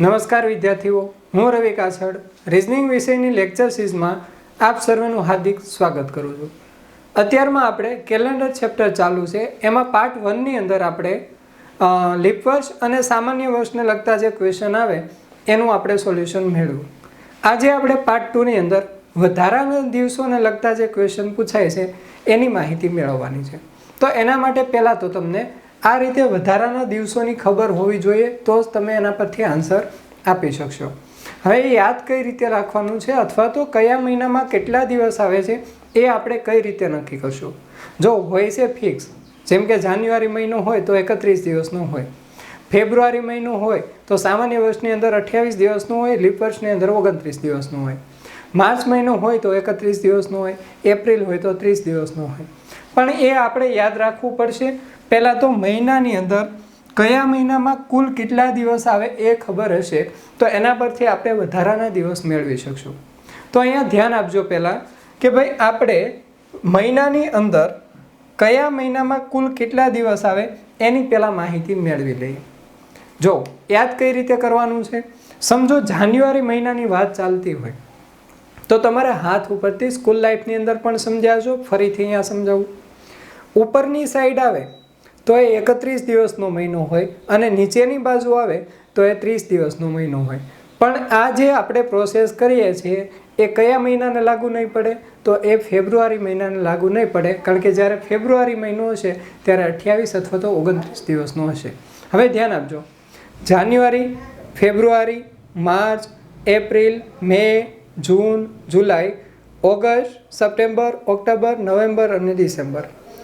નમસ્કાર વિદ્યાર્થીઓ, હું રવિ કાછડ રિઝનિંગ વિષયની લેક્ચર સિરીઝમાં આપ સર્વેનું હાર્દિક સ્વાગત કરું છું. અત્યારમાં આપણે કેલેન્ડર ચેપ્ટર ચાલુ છે. એમાં પાર્ટ વનની અંદર આપણે લિપ વર્ષ અને સામાન્ય વર્ષને લગતા જે ક્વેશ્ચન આવે, એનું આપણે સોલ્યુશન મેળવ્યું. આજે આપણે પાર્ટ ટુની અંદર વધારાના દિવસોને લગતા જે ક્વેશ્ચન પૂછાય છે, એની માહિતી મેળવવાની છે. તો એના માટે પહેલાં તો તમને આ રીતે વધારાના દિવસોની ખબર હોવી જોઈએ તો જ તમે એના પરથી આન્સર આપી શકશો. હવે યાદ કઈ રીતે રાખવાનું છે અથવા તો કયા મહિનામાં કેટલા દિવસ આવે છે એ આપણે કઈ રીતે નક્કી કરશું? જો હોય છે ફિક્સ જેમ કે જાન્યુઆરી મહિનો હોય તો એકત્રીસ દિવસનો હોય. ફેબ્રુઆરી મહિનો હોય તો સામાન્ય વર્ષની અંદર અઠ્યાવીસ દિવસનો હોય, લીપ વર્ષની અંદર ઓગણત્રીસ દિવસનો હોય. માર્ચ મહિનો હોય તો એકત્રીસ દિવસનો હોય, એપ્રિલ હોય તો ત્રીસ દિવસનો હોય. પણ એ આપણે યાદ રાખવું પડશે પહેલાં તો મહિનાની અંદર કયા મહિનામાં કુલ કેટલા દિવસ આવે એ ખબર હશે, તો એના પરથી આપણે વધારાના દિવસ મેળવી શકશું. તો અહીંયા ધ્યાન આપજો પહેલાં કે ભાઈ આપણે મહિનાની અંદર કયા મહિનામાં કુલ કેટલા દિવસ આવે એની પહેલાં માહિતી મેળવી લઈએ. જો, યાદ કઈ રીતે કરવાનું છે? સમજો જાન્યુઆરી મહિનાની વાત ચાલતી હોય, તો તમારે હાથ ઉપરથી સ્કૂલ લાઈફની અંદર પણ સમજાવજો, ફરીથી અહીંયા સમજાવું. ઉપરની સાઈડ આવે તો એ એકત્રીસ દિવસનો મહિનો હોય અને નીચેની બાજુ આવે તો એ ત્રીસ દિવસનો મહિનો હોય. પણ આ જે આપણે પ્રોસેસ કરીએ છીએ, એ કયા મહિનાને લાગુ નહીં પડે? તો એ ફેબ્રુઆરી મહિનાને લાગુ નહીં પડે, કારણ કે જ્યારે ફેબ્રુઆરી મહિનો હશે, ત્યારે અઠ્યાવીસ અથવા તો ઓગણત્રીસ દિવસનો હશે. હવે ધ્યાન આપજો. January, February, March, April, May, June, July, August, September, October, November અને ડિસેમ્બર.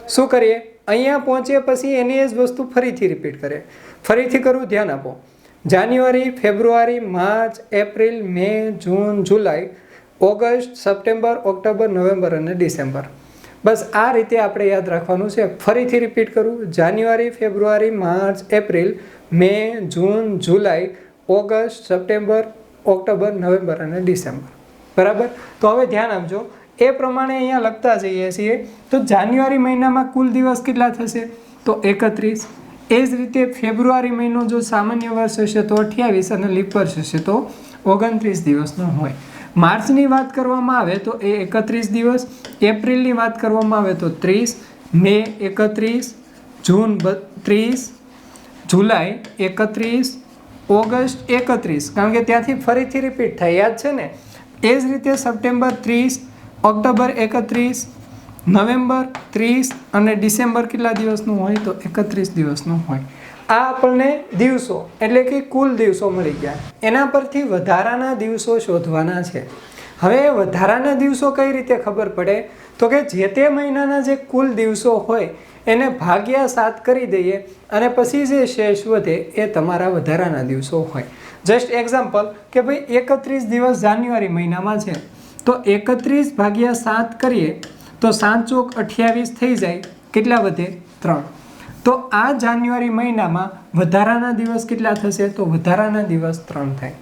શું કરીએ? અહીંયા પહોંચ્યા પછી એની એ જ વસ્તુ ફરીથી રિપીટ કરે. ફરીથી કરવું ધ્યાન આપો. January, February, March, April, May, June, July, August, September, October, November અને ડિસેમ્બર. બસ આ રીતે આપણે યાદ રાખવાનું છે. ફરીથી રિપીટ કરું. January, February, March, April, May, June, July, August, September, October, November અને ડિસેમ્બર. બરાબર? તો હવે ધ્યાન આપજો. એ પ્રમાણે અહીંયા લખતા જઈએ છીએ. તો જાન્યુઆરી મહિનામાં કુલ દિવસ કેટલા થશે? તો એકત્રીસ. એ જ રીતે ફેબ્રુઆરી મહિનો જો સામાન્ય વર્ષ હશે તો અઠ્યાવીસ અને લીપ વર્ષ હશે તો ઓગણત્રીસ દિવસનો હોય. માર્ચની વાત કરવામાં આવે તો એ એકત્રીસ દિવસ, એપ્રિલની વાત કરવામાં આવે તો ત્રીસ, મે એકત્રીસ, જૂન ત્રીસ જુલાઈ એકત્રીસ, ઓગસ્ટ એકત્રીસ. કારણ કે ત્યાંથી ફરીથી રિપીટ થાય. યાદ છે ને? એ જ રીતે સપ્ટેમ્બર ત્રીસ ઓક્ટોબર એકત્રીસ, નવેમ્બર ત્રીસ અને ડિસેમ્બર કેટલા દિવસનું હોય? તો એકત્રીસ દિવસનું હોય. આ આપણને દિવસો, એટલે કે કુલ દિવસો મળી ગયા. એના પરથી વધારાના દિવસો શોધવાના છે. હવે વધારાના દિવસો કઈ રીતે ખબર પડે? તો કે જે તે મહિનાના જે કુલ દિવસો હોય, એને ભાગ્યા સાત કરી દઈએ અને પછી જે શેષ વધે, એ તમારા વધારાના દિવસો હોય. જસ્ટ એક્ઝામ્પલ કે ભાઈ એકત્રીસ દિવસ જાન્યુઆરી મહિનામાં છે. તો એકત્રીસ ભાગ્યા સાત કરીએ, તો સાત ચોક અઠ્યાવીસ થઈ જાય, કેટલા વધે? ત્રણ. તો આ જાન્યુઆરી મહિનામાં વધારાના દિવસ કેટલા થશે? તો વધારાના દિવસ ત્રણ થાય.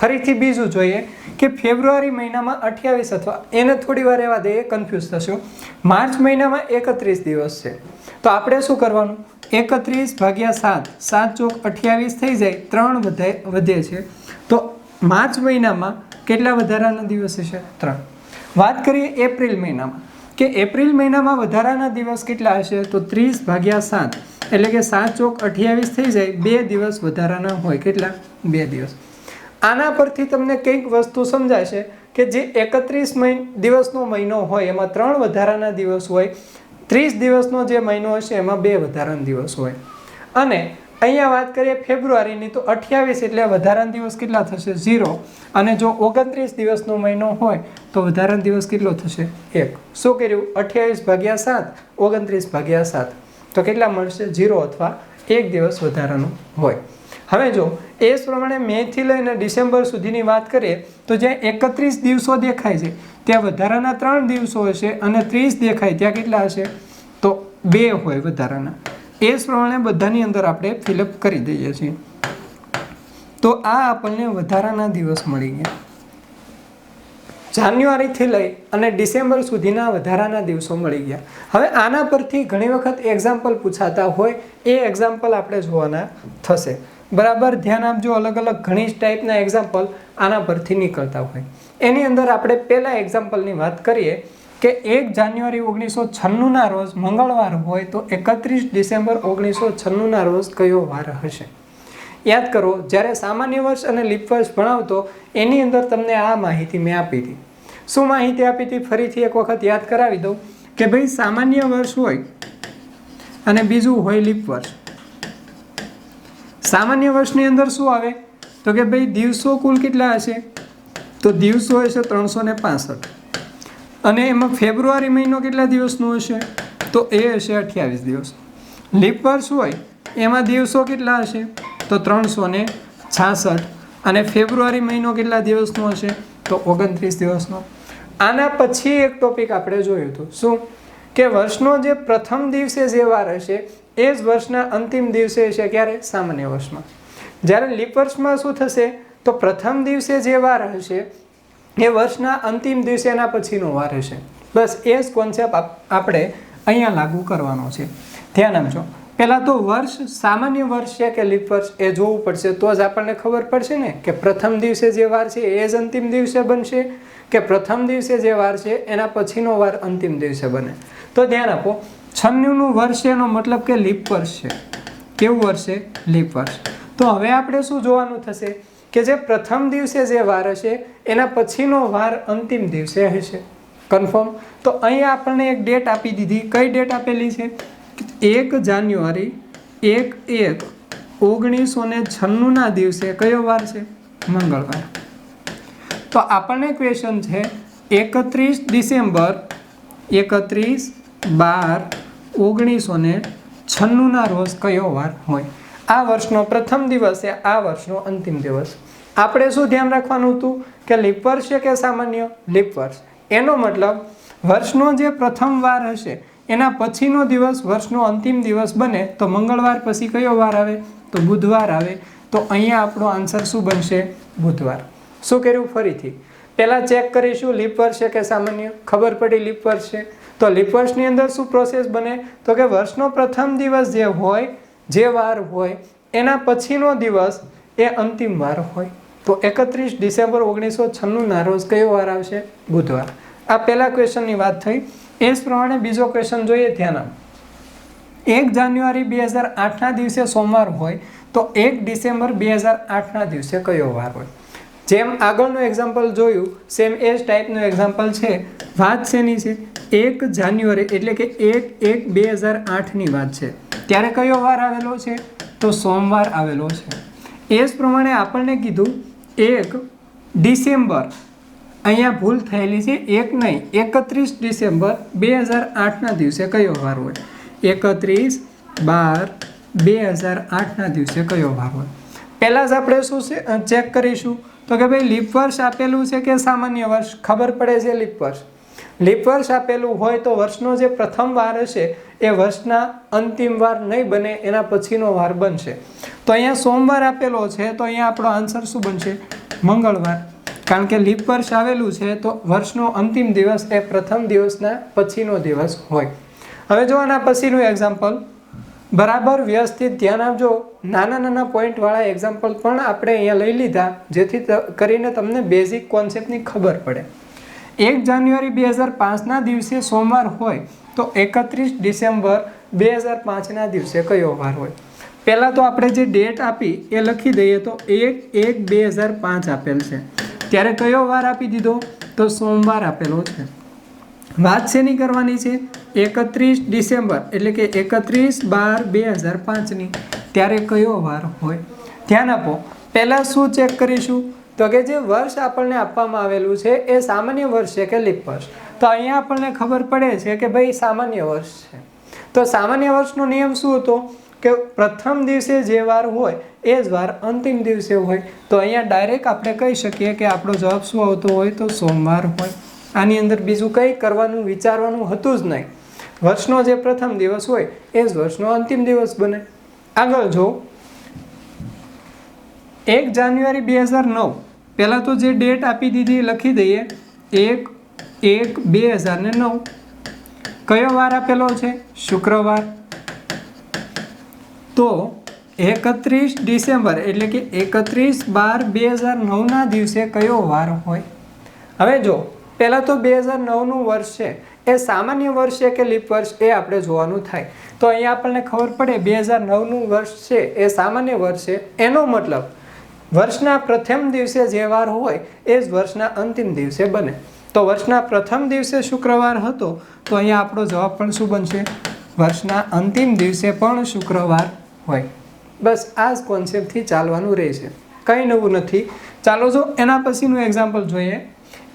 ફરીથી બીજું જોઈએ કે ફેબ્રુઆરી મહિનામાં અઠ્યાવીસ અથવા એને થોડી વાર એવા દઈએ કન્ફ્યુઝ થશો. માર્ચ મહિનામાં એકત્રીસ દિવસ છે. તો આપણે શું કરવાનું? એકત્રીસ ભાગ્યા સાત સાત ચોક અઠ્યાવીસ થઈ જાય, ત્રણ વધે વધે છે. તો માર્ચ મહિનામાં કેટલા વધારાના દિવસ હશે ત્રણ. વાત કરીએ એપ્રિલ મહિનામાં. કે એપ્રિલ મહિનામાં વધારાના દિવસ કેટલા હશે? તો ત્રીસ ભાગ્યા સાત. એટલે કે સાત ચોક અઠ્યાવીસ થઈ જાય. બે દિવસ વધારાના હોય. કેટલા? બે દિવસ. આના પરથી તમને કંઈક વસ્તુ સમજાશે કે જે એકત્રીસ દિવસનો મહિનો હોય, એમાં ત્રણ વધારાના દિવસ હોય. ત્રીસ દિવસનો જે મહિનો હશે, એમાં બે વધારાના દિવસ હોય. અને અહીંયા વાત કરીએ ફેબ્રુઆરીની, તો અઠ્યાવીસ એટલે વધારાના દિવસ કેટલા થશે? ઝીરો. અને જો ઓગણત્રીસ દિવસનો મહિનો હોય, તો વધારાનો દિવસ કેટલો થશે? એક. શું કર્યું? અઠ્યાવીસ ભાગ્યા સાત, ઓગણત્રીસ ભાગ્યા સાત. તો કેટલા મળશે? ઝીરો અથવા એક દિવસ વધારાનો હોય. હવે જો, એ પ્રમાણે મેથી લઈને ડિસેમ્બર સુધીની વાત કરીએ, તો જ્યાં એકત્રીસ દિવસો દેખાય છે, ત્યાં વધારાના ત્રણ દિવસો હશે અને ત્રીસ દેખાય, ત્યાં કેટલા હશે? તો બે હોય વધારાના. એ જ પ્રમાણે બધાની અંદર આપણે ફિલઅપ કરી દઈએ છીએ. તો આ આપણને વધારાના દિવસ મળી ગયા. જાન્યુઆરીથી લઈ અને ડિસેમ્બર સુધીના વધારાના દિવસો મળી ગયા. હવે આના પરથી ઘણી વખત એક્ઝામ્પલ પૂછાતા હોય, એ એક્ઝામ્પલ આપણે જોવાના થશે. બરાબર? ધ્યાન આપજો, અલગ અલગ ઘણી જ ટાઈપના એક્ઝામ્પલ આના પરથી નીકળતા હોય. એની અંદર આપણે પહેલાં એક્ઝામ્પલની વાત કરીએ. કે એક જાન્યુઆરી ઓગણીસો છન્નુંના રોજ મંગળવાર હોય તો એકત્રીસ ડિસેમ્બર ઓગણીસો છન્નુંના રોજ કયો વાર હશે? યાદ કરો, જ્યારે સામાન્ય વર્ષ અને લીપ વર્ષ ભણાવતો, એની અંદર તમને આ માહિતી મેં આપી હતી. શું માહિતી આપી હતી? ફરીથી એક વખત યાદ કરાવી દઉં કે ભાઈ સામાન્ય વર્ષ હોય અને બીજું હોય લીપ વર્ષ. સામાન્ય વર્ષની અંદર શું આવે? તો કે ભાઈ દિવસો કુલ કેટલા હશે? તો દિવસો હશે ત્રણસો ને પાસઠ. અને એમાં ફેબ્રુઆરી મહિનો કેટલા દિવસનો હશે? તો એ હશે અઠ્યાવીસ દિવસ. લીપ વર્ષ હોય, એમાં દિવસો કેટલા હશે? તો ત્રણસો ને છાસઠ. અને ફેબ્રુઆરી મહિનો કેટલા દિવસનો હશે? તો ઓગણત્રીસ દિવસનો. આના પછી એક ટોપિક આપણે જોયું હતું. શું? કે વર્ષનો જે પ્રથમ દિવસે જે વાર હશે, એ જ વર્ષના અંતિમ દિવસે હશે ક્યારે? સામાન્ય વર્ષમાં. જ્યારે લીપ વર્ષમાં શું થશે? તો પ્રથમ દિવસે જે વાર હશે એ વર્ષના અંતિમ દિવસે એના પછીનો વાર હશે. બસ એ જ કોન્સેપ્ટ આપણે અહીંયા લાગુ કરવાનો છે. ધ્યાન આપજો. પહેલાં તો વર્ષ, સામાન્ય વર્ષ છે કે લીપ વર્ષ એ જોવું પડશે. તો જ આપણને ખબર પડશે ને કે પ્રથમ દિવસે જે વાર છે એ જ અંતિમ દિવસે બનશે કે પ્રથમ દિવસે જે વાર છે એના પછીનો વાર અંતિમ દિવસે બને. તો ધ્યાન આપો. છન્નુનું વર્ષ એનો મતલબ કે લીપ વર્ષ છે. કેવું વર્ષ છે? લીપ વર્ષ. તો હવે આપણે શું જોવાનું થશે? કે જે પ્રથમ દિવસે જે વાર હશે, એના પછીનો વાર અંતિમ દિવસે હશે. કન્ફર્મ તો અહીંયા આપણને એક ડેટ આપી દીધી. કઈ ડેટ આપેલી છે? એક જાન્યુઆરી, એક એક ઓગણીસો ને છન્નુંના દિવસે. કયો વાર છે? મંગળવાર. તો આપણને ક્વેશ્ચન છે, એકત્રીસ ડિસેમ્બર, એકત્રીસ બાર ઓગણીસો ને છન્નુંના રોજ કયો વાર હોય? આ વર્ષનો પ્રથમ દિવસ છે આ વર્ષનો અંતિમ દિવસ. આપણે શું ધ્યાન રાખવાનું હતું? કે લીપ વર્ષ છે કે સામાન્ય? લીપ વર્ષ. એનો મતલબ, વર્ષનો જે પ્રથમ વાર હશે, એના પછીનો દિવસ વર્ષનો અંતિમ દિવસ બને, તો મંગળવાર પછી કયો વાર આવે? તો બુધવાર આવે. તો અહીંયા આપણો આન્સર શું બનશે? બુધવાર. શું કર્યું? ફરીથી. પહેલાં ચેક કરીશું, લીપ વર્ષ છે કે સામાન્ય? ખબર પડી લીપ વર્ષ છે. તો લીપ વર્ષની અંદર શું પ્રોસેસ બને? તો કે વર્ષનો પ્રથમ દિવસ જે હોય જે વાર હોય, એના પછીનો દિવસ એ અંતિમ વાર હોય. તો એકત્રીસ ડિસેમ્બર ઓગણીસો છન્નુંના રોજ કયો વાર આવશે? બુધવાર. આ પહેલા ક્વેશ્ચનની વાત થઈ. એ જ પ્રમાણે બીજો ક્વેશ્ચન જોઈએ ધ્યાન એક જાન્યુઆરી બે હજાર આઠના દિવસે સોમવાર હોય, તો એક ડિસેમ્બર બે હજાર આઠના દિવસે કયો વાર હોય? જેમ આગળનું એક્ઝામ્પલ જોયું સેમ એ જ ટાઈપનું એક્ઝામ્પલ છે. વાત શેની છે? એક જાન્યુઆરી, એટલે કે એક એક બે હજાર આઠની વાત છે. ત્યારે કયો વાર આવેલો છે? તો સોમવાર આવેલો છે. એ જ પ્રમાણે આપણને કીધું, એક ડિસેમ્બર. અહીંયા ભૂલ થયેલી છે, એક નહીં, એકત્રીસ ડિસેમ્બર બે હજાર આઠના દિવસે કયો વાર હોય? એકત્રીસ બાર બે હજાર આઠના દિવસે કયો વાર હોય? પહેલાં જ આપણે શું છે ચેક કરીશું. તો કે ભાઈ, લીપ વર્ષ આપેલું છે કે સામાન્ય વર્ષ? ખબર પડે છે લીપ વર્ષ? લીપ વર્ષ આપેલું હોય તો વર્ષનો જે પ્રથમ વાર હશે, એ વર્ષના અંતિમ વાર નહીં બને, એના પછીનો વાર બનશે. તો અહીંયા સોમવાર આપેલો છે, તો અહીંયા આપણો આન્સર શું બનશે? મંગળવાર. કારણ કે લીપ વર્ષ આવેલું છે, તો વર્ષનો અંતિમ દિવસ એ પ્રથમ દિવસના પછીનો દિવસ હોય. હવે જો આના પછીનું એક્ઝામ્પલ બરાબર વ્યવસ્થિત ધ્યાન આપજો. નાના નાના પોઈન્ટવાળા એક્ઝામ્પલ પણ આપણે અહીંયા લઈ લીધા, જેથી કરીને તમને બેઝિક કોન્સેપ્ટની ખબર પડે. એક જાન્યુઆરી બે હજાર પાંચના દિવસે સોમવાર હોય તો એકત્રીસ ડિસેમ્બર બે હજાર પાંચના દિવસે કયો વાર હોય? પહેલાં તો આપણે જે ડેટ આપી એ લખી દઈએ તો એક એક બે હજાર પાંચ આપેલ છે. ત્યારે કયો વાર આપી દીધો? તો સોમવાર આપેલો છે. વાત શેની કરવાની છે? એકત્રીસ ડિસેમ્બર એટલે કે એકત્રીસ બાર બે હજાર પાંચની. ત્યારે કયો વાર હોય? ધ્યાન આપો. પહેલાં શું ચેક કરીશું? તો કે જે વર્ષ આપણને આપવામાં આવેલું છે એ સામાન્ય વર્ષ છે કે લીપ વર્ષ. તો અહીંયા આપણને ખબર પડે છે કે ભાઈ સામાન્ય વર્ષ છે. તો સામાન્ય વર્ષનો નિયમ શું હતો? કે પ્રથમ દિવસે જે વાર હોય એ જ વાર અંતિમ દિવસે હોય. તો અહીંયા ડાયરેક્ટ આપણે કહી શકીએ કે આપણો જવાબ શું આવતો હોય? તો સોમવાર હોય. આની અંદર બીજું કંઈ કરવાનું, વિચારવાનું હતું જ નહીં. વર્ષનો જે પ્રથમ દિવસ હોય એ જ વર્ષનો અંતિમ દિવસ બને. આગળ જો એક જાન્યુઆરી બે હજાર નવ. પહેલાં તો જે ડેટ આપી દીધી લખી દઈએ. એક એક, બે હજાર ને નવ. કયો વાર આપેલો છે? શુક્રવાર. તો એકત્રીસ ડિસેમ્બર એટલે કે એકત્રીસ બાર બે હજાર નવના દિવસે કયો વાર હોય? હવે જો, પહેલાં તો બે હજાર નવનું વર્ષ છે. એ સામાન્ય વર્ષ છે કે લીપ વર્ષ? એ આપણે જોવાનું થાય. તો અહીંયા આપણને ખબર પડે, બે હજાર નવનું વર્ષ છે. એ સામાન્ય વર્ષ છે. એનો મતલબ વર્ષના પ્રથમ દિવસે જે વાર હોય, એ જ વર્ષના અંતિમ દિવસે બને. તો વર્ષના પ્રથમ દિવસે શુક્રવાર હતો, તો અહીંયા આપણો જવાબ પણ શું બનશે? વર્ષના અંતિમ દિવસે પણ શુક્રવાર હોય. બસ આ જ કોન્સેપ્ટથી ચાલવાનું રહેશે. કંઈ નવું નથી. ચાલો જો એના પછીનું એક્ઝામ્પલ જોઈએ.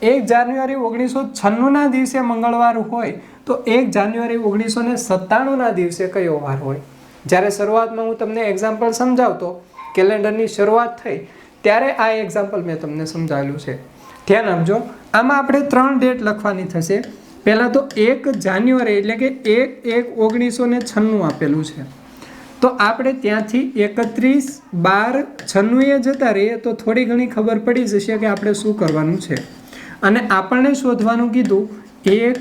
એક જાન્યુઆરી ઓગણીસો છન્નુંના દિવસે મંગળવાર હોય, તો એક જાન્યુઆરી ઓગણીસો ને સત્તાણુંના દિવસે કયો વાર હોય? જ્યારે શરૂઆતમાં હું તમને એક્ઝામ્પલ સમજાવતો કેલેન્ડરની શરૂઆત થઈ, ત્યારે આ એક્ઝામ્પલ મેં તમને સમજાવેલું છે. ધ્યાન આપજો, આમાં આપણે ત્રણ ડેટ લખવાની થશે. પહેલાં તો એક જાન્યુઆરી, એટલે કે એક એક ઓગણીસો ને છન્નું આપેલું છે. તો આપણે ત્યાંથી એકત્રીસ બાર છન્નુંએ જતા રહીએ, તો થોડી ઘણી ખબર પડી જશે કે આપણે શું કરવાનું છે. અને આપણને શોધવાનું કીધું, એક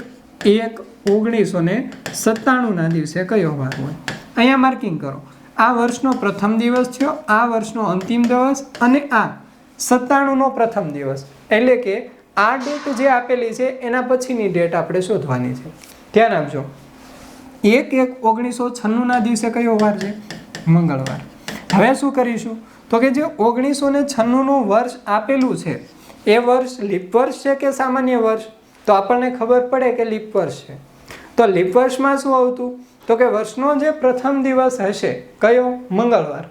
એક ઓગણીસો ને સત્તાણુંના દિવસે કયો વાર હોય. અહીંયા માર્કિંગ કરો. આ વર્ષનો પ્રથમ દિવસ થયો, આ વર્ષનો અંતિમ દિવસ અને આ સત્તાણુંનો પ્રથમ દિવસ. એટલે કે આ ડેટ જે આપેલી છે, એના પછીની ડેટ આપણે શોધવાની છે. ધ્યાન આપજો. એક એક ઓગણીસો છન્નુંના દિવસે કયો વાર છે? મંગળવાર. હવે શું કરીશું? તો કે જે ઓગણીસો ને છન્નુંનું વર્ષ આપેલું છે, એ વર્ષ લીપ વર્ષ છે કે સામાન્ય વર્ષ? તો આપણને ખબર પડે કે લીપ વર્ષ છે. તો લીપ વર્ષમાં શું આવતું? તો કે વર્ષનો જે પ્રથમ દિવસ હશે, કયો? મંગળવાર.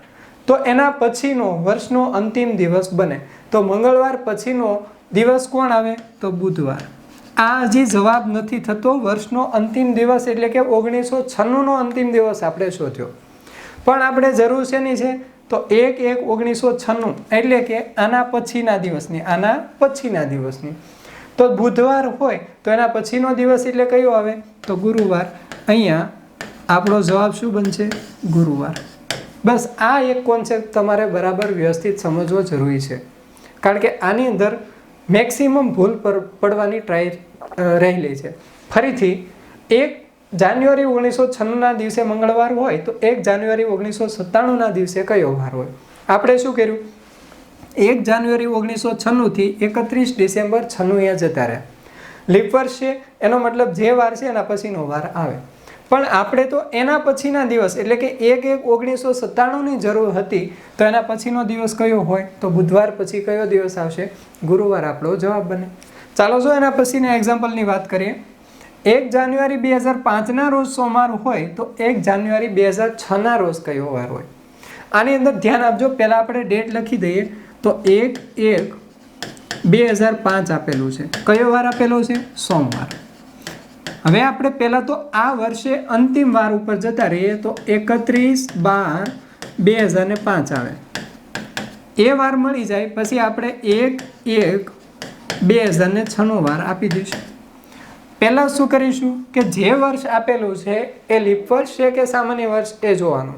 તો એના પછીનો વર્ષનો અંતિમ દિવસ બને. તો મંગળવાર પછીનો દિવસ કોણ આવે? તો બુધવાર. આ હજી જવાબ નથી થતો વર્ષનો અંતિમ દિવસ એટલે કે ઓગણીસો છન્નુંનો અંતિમ દિવસ આપણે શોધ્યો. પણ આપણે જરૂર શેની છે? તો એક એક ઓગણીસો છન્નું એટલે કે આના પછીના દિવસની, આના પછીના દિવસની. તો બુધવાર હોય તો એના પછીનો દિવસ એટલે કયો આવે? તો ગુરુવાર. અહીંયા આપણો જવાબ શું બનશે? ગુરુવાર. બસ આ એક કોન્સેપ્ટ તમારે બરાબર વ્યવસ્થિત સમજવો જરૂરી છે. કારણ કે આની અંદર મેક્સિમમ ભૂલ પર પડવાની ટ્રાય રહેલી છે. ફરીથી, એક જાન્યુઆરી ઓગણીસો છન્નુંના દિવસે મંગળવાર હોય તો એક જાન્યુઆરી ઓગણીસો સત્તાણુંના દિવસે કયો વાર હોય? આપણે શું કર્યું? એક જાન્યુઆરી ઓગણીસો છન્નુંથી એકત્રીસ ડિસેમ્બર છન્નુંએ જતા રહ્યા. લીપ વર્ષ છે એનો મતલબ જે વાર છે એના પછીનો વાર આવે. પણ આપણે તો એના પછીના દિવસ, એટલે કે એક એક ઓગણીસો સત્તાણુંની જરૂર હતી, તો એના પછીનો દિવસ કયો હોય? તો બુધવાર પછી કયો દિવસ આવશે? ગુરુવાર આપણો જવાબ બને. ચાલો જો એના પછીના એક્ઝામ્પલની વાત કરીએ. એક જાન્યુઆરી બે હજાર પાંચના રોજ સોમવાર હોય, તો એક જાન્યુઆરી બે હજાર છના રોજ કયો વાર હોય? આની અંદર ધ્યાન આપજો, પહેલાં આપણે ડેટ લખી દઈએ. તો એક એક બે હજાર પાંચ આપેલું છે. કયો વાર આપેલો છે? સોમવાર. હવે આપણે પહેલાં તો આ વર્ષે અંતિમ વાર ઉપર જતા રહીએ તો એકત્રીસ બાર બે હજાર ને પાંચ આવે. એ વાર મળી જાય પછી આપણે એક એક બે હજાર ને છનો વાર આપી દઈશું. પહેલાં શું કરીશું કે જે વર્ષ આપેલું છે એ લીપ વર્ષ છે કે સામાન્ય વર્ષ એ જોવાનું?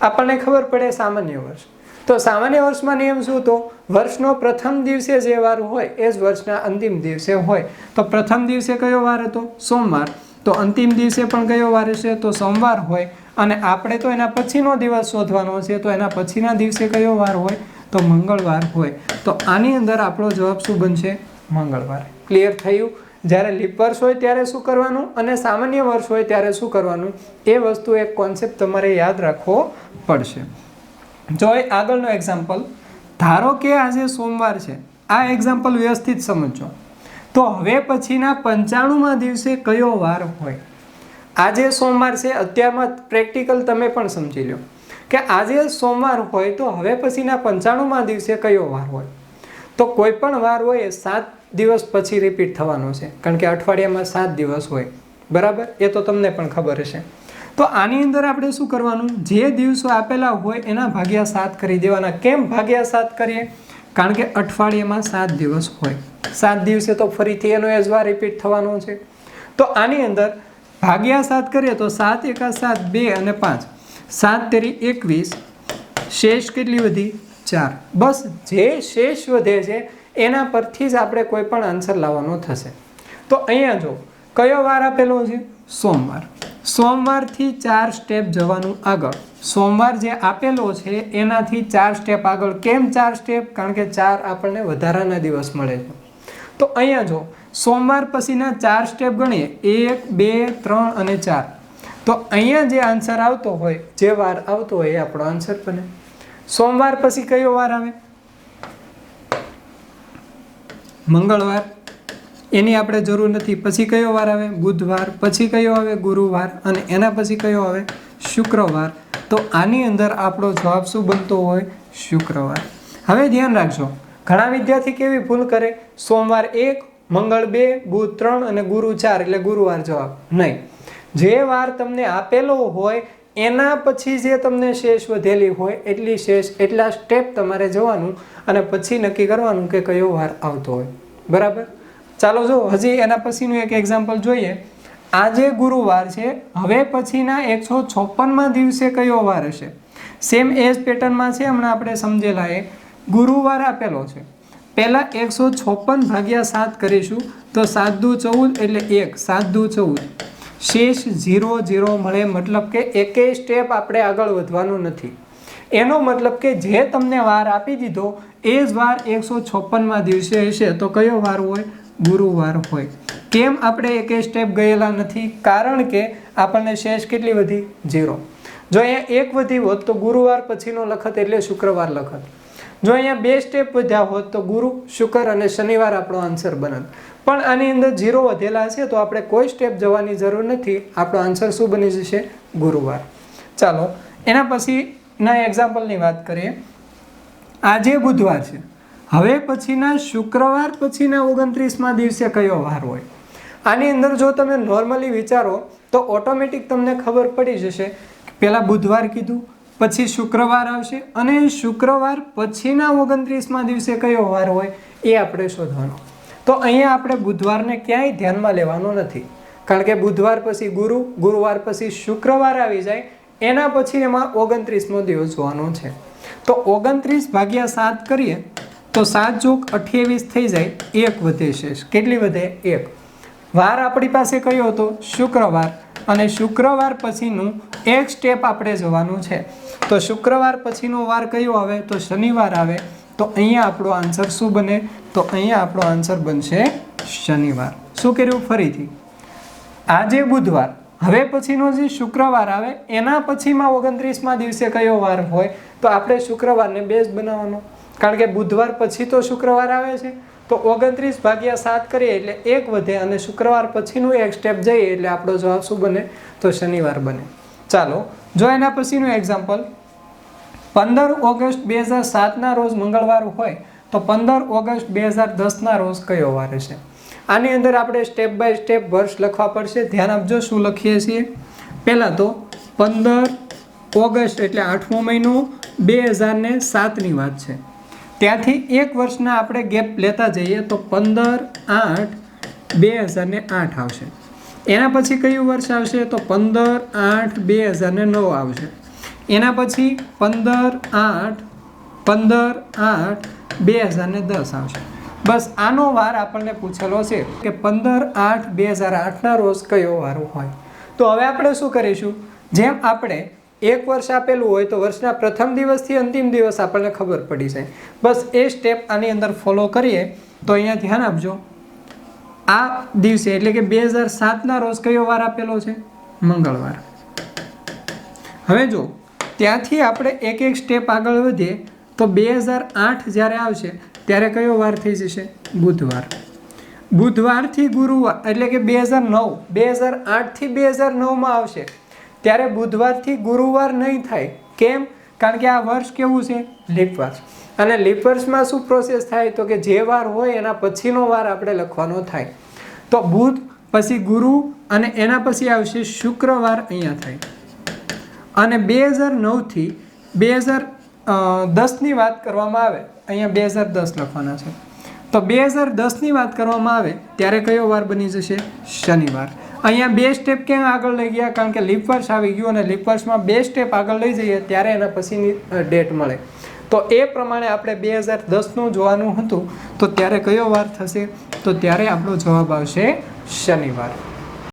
આપણને ખબર પડે સામાન્ય વર્ષ. તો સામાન્ય વર્ષમાં નિયમ શું તો વર્ષનો પ્રથમ દિવસે જે વાર હોય, એ જ વર્ષના અંતિમ દિવસે હોય. તો પ્રથમ દિવસે કયો વાર હતો? સોમવાર. તો અંતિમ દિવસે પણ કયો વાર હશે? તો સોમવાર હોય. અને આપણે તો એના પછીનો દિવસ શોધવાનો છે, તો એના પછીના દિવસે કયો વાર હોય? તો મંગળવાર હોય. તો આની અંદર આપણો જવાબ શું બનશે? મંગળવાર. ક્લિયર થયું? જ્યારે લીપ વર્ષ હોય ત્યારે શું કરવાનું? અને સામાન્ય વર્ષ હોય ત્યારે શું કરવાનું? એ વસ્તુ એક કોન્સેપ્ટ તમારે યાદ રાખવો પડશે. જો આગળનો એક્ઝામ્પલ ધારો કે આજે સોમવાર છે, આ એક્ઝામ્પલ વ્યવસ્થિત સમજો તો હવે પછીના પંચાણુંમાં દિવસે કયો વાર હોય? આજે સોમવાર છે, અત્યારમાં પ્રેક્ટિકલ તમે પણ સમજી લો. કે આજે સોમવાર હોય તો હવે પછીના પંચાણુંમાં દિવસે કયો વાર હોય? તો કોઈ પણ વાર હોય એ સાત દિવસ પછી રિપીટ થવાનો છે. કારણ કે અઠવાડિયામાં સાત દિવસ હોય. બરાબર? એ તો તમને પણ ખબર હશે. તો આની અંદર આપણે શું કરવાનું? જે દિવસો આપેલા હોય એના ભાગ્યા સાત કરી દેવાના. કેમ ભાગ્યા સાત કરીએ? કારણ કે અઠવાડિયામાં સાત દિવસ હોય. સાત દિવસે તો ફરીથી એનો એ વાર રિપીટ થવાનો છે. તો આની અંદર ભાગ્યા સાત કરીએ તો સાત એકા સાત, બે અને પાંચ. સાત તેરી એકવીસ, શેષ કેટલી વધી? ચાર. બસ જે શેષ વધે છે, એના પરથી જ આપણે કોઈ પણ આન્સર લાવવાનો થશે. તો અહીંયા જો, કયો વાર આપેલો છે? સોમવાર. સોમવારથી ચાર સ્ટેપ જવાનું આગળ. સોમવાર જે આપેલો છે, એનાથી ચાર સ્ટેપ આગળ. કેમ ચાર સ્ટેપ? કારણ કે ચાર આપણને વધારાના દિવસ મળે છે. તો અહીંયા જો, સોમવાર પછીના ચાર સ્ટેપ ગણીએ. એક, બે, ત્રણ અને ચાર. તો અહીંયા જે આન્સર આવતો હોય, જે વાર આવતો હોય, એ આપણો આન્સર બને. સોમવાર પછી કયો વાર આવે? મંગળવાર. એની આપણે જરૂર નથી. પછી કયો વાર આવે? બુધવાર. પછી કયો આવે? ગુરુવાર. અને એના પછી કયો આવે? શુક્રવાર. તો આની અંદર આપણો જવાબ શું બનતો હોય? શુક્રવાર. હવે ધ્યાન રાખજો. ઘણા વિદ્યાર્થી કેવી ભૂલ કરે? સોમવાર એક, મંગળ બે, બુધ ત્રણ અને ગુરુ ચાર, એટલે ગુરુવાર જવાબ. નહીં. જે વાર તમને આપેલો હોય, એના પછી જે તમને શેષ વધેલી હોય, એટલી શેષ, એટલા સ્ટેપ તમારે જવાનું અને પછી નક્કી કરવાનું કે કયો વાર આવતો હોય. બરાબર? ચાલો જો, હજી એના પછીનું એક એક્ઝામ્પલ જોઈએ. આજે ગુરુવાર છે, હવે પછીના એકસો છપ્પનમાં દિવસે કયો વાર હશે? સેમ એજ પેટર્નમાં છે, હમણાં આપણે સમજેલા એ. ગુરુવાર આપેલો છે. પહેલાં એકસો છપ્પન ભાગ્યા સાત કરીશું, તો સાત દુ ચૌદ એટલે એક, સાત દુ ચૌદ. શેષ ઝીરો ઝીરો મળે, મતલબ કે એકેય સ્ટેપ આપણે આગળ વધવાનું નથી. એનો મતલબ કે જે તમને વાર આપી દીધો, એ જ વાર એકસો છપ્પનમાં દિવસે હશે. તો કયો વાર હોય? ગુરુવાર હોય. કેમ આપણે એકેય સ્ટેપ ગયેલા નથી? કારણ કે આપણને શેષ કેટલી વધી? ઝીરો જો અહીંયા એક વધી હોત તો ગુરુવાર પછીનો લખત એટલે શુક્રવાર લખત. જો અહીંયા બે સ્ટેપ વધ્યા હોત તો ગુરુ, શુક્ર અને શનિવાર આપણો આન્સર બનત. પણ આની અંદર ઝીરો વધેલા છે તો આપણે કોઈ સ્ટેપ જવાની જરૂર નથી. આપણો આન્સર શું બની જશે? ગુરુવાર. ચાલો, એના પછીના એક્ઝામ્પલની વાત કરીએ. આજે બુધવાર છે. હવે પછીના શુક્રવાર પછીના ઓગણત્રીસમાં દિવસે કયો વાર હોય? આની અંદર જો તમે નોર્મલી વિચારો, તો ઓટોમેટિક તમને ખબર પડી જશે પહેલાં બુધવાર કીધું, પછી શુક્રવાર આવશે અને શુક્રવાર પછીના ઓગણત્રીસમાં દિવસે કયો વાર હોય એ આપણે શોધવાનો. તો અહીંયા આપણે બુધવારને ક્યાંય ધ્યાનમાં લેવાનો નથી. કારણ કે બુધવાર પછી ગુરુ, ગુરુવાર પછી શુક્રવાર આવી જાય, એના પછી એમાં ઓગણત્રીસમો દિવસ હોવાનો છે. તો ઓગણત્રીસ ભાગ્યા સાત કરીએ તો સાત જોક અઠ્યાવીસ થઈ જાય, એક વધે શેષ. કેટલી વધે? એક. વાર આપણી પાસે કયો હતો? શુક્રવાર. અને શુક્રવાર પછીનું એક સ્ટેપ આપણે જવાનું છે. તો શુક્રવાર પછીનો વાર કયો આવે? તો શનિવાર આવે. તો અહીંયા આપણો આન્સર શું બને? તો અહીંયા આપણો આન્સર બનશે શનિવાર. શું કર્યું? ફરીથી. આજે બુધવાર. હવે પછીનો જે શુક્રવાર આવે, એના પછીમાં ઓગણત્રીસમાં દિવસે કયો વાર હોય? તો આપણે શુક્રવારને બેઝ બનાવવાનો. કારણ કે બુધવાર પછી તો શુક્રવાર આવે છે. તો ઓગણત્રીસ ભાગ્યા સાત કરીએ એટલે એક વધે અને શુક્રવાર પછીનું એક સ્ટેપ જઈએ એટલે આપણો જવાબ શું બને? તો શનિવાર બને. ચાલો, જો એના પછીનું એક્ઝામ્પલ પંદર ઓગસ્ટ બે હજાર સાતના રોજ મંગળવાર હોય તો પંદર ઓગસ્ટ બે હજાર દસના રોજ કયો વાર છે આની અંદર આપણે સ્ટેપ બાય સ્ટેપ વર્ષ લખવા પડશે. ધ્યાન આપજો શું લખીએ છીએ? પહેલાં તો પંદર ઓગસ્ટ એટલે આઠમો મહિનો બે હજાર ને સાતની વાત છે. ત્યાંથી એક વર્ષના આપણે ગેપ લેતા જઈએ તો પંદર, આઠ બે હજારને આઠ આવશે. એના પછી કયું વર્ષ આવશે? તો પંદર, આઠ બે હજારને નવ આવશે. એના પછી પંદર, આઠ પંદર, આઠ બે હજારને દસ આવશે. બસ આનો વાર આપણને પૂછેલો છે કે પંદર, આઠ બે હજાર આઠના રોજ કયો વાર હોય? તો હવે આપણે શું કરીશું? જેમ આપણે એક વર્ષ આપેલું હોય તો વર્ષના પ્રથમ દિવસથી અંતિમ દિવસ આપણને ખબર પડી જાય. બસ એ સ્ટેપ આની અંદર ફોલો કરીએ તો અહીંયા ધ્યાન આપજો. આ દિવસે એટલે કે બે હજાર સાતના રોજ કયો વાર આપેલો છે? મંગળવાર. હવે જો, ત્યાંથી આપણે એક એક સ્ટેપ આગળ વધીએ તો બે હજાર આઠ જ્યારે આવશે, ત્યારે કયો વાર થઈ જશે? બુધવાર. બુધવારથી ગુરુવાર એટલે કે બે હજાર નવ. બે હજાર આઠથી બે હજાર નવમાં આવશે. ત્યારે બુધવારથી ગુરુવાર નહીં થાય. કેમ? કારણ કે આ વર્ષ કેવું છે? લીપ વર્ષ અને લીપ વર્ષમાં શું પ્રોસેસ થાય? તો કે જે વાર હોય એના પછીનો વાર આપણે લખવાનો થાય. તો બુધ, પછી ગુરુ અને એના પછી આવશે શુક્રવાર અહીંયા થાય. અને બે હજાર નવથી બે હજાર દસની વાત કરવામાં આવે. અહીંયા બે હજાર દસ લખવાના છે. તો બે હજાર દસની વાત કરવામાં આવે, ત્યારે કયો વાર બની જશે? શનિવાર. અહીંયા બે સ્ટેપ કેમ આગળ લઈ ગયા? કારણ કે લીપ આવી ગયું અને લીપવર્સમાં બે સ્ટેપ આગળ લઈ જઈએ ત્યારે એના પછીની ડેટ મળે. તો એ પ્રમાણે આપણે બે હજાર દસનું જોવાનું હતું. તો ત્યારે કયો વાર થશે? તો ત્યારે આપણો જવાબ આવશે શનિવાર.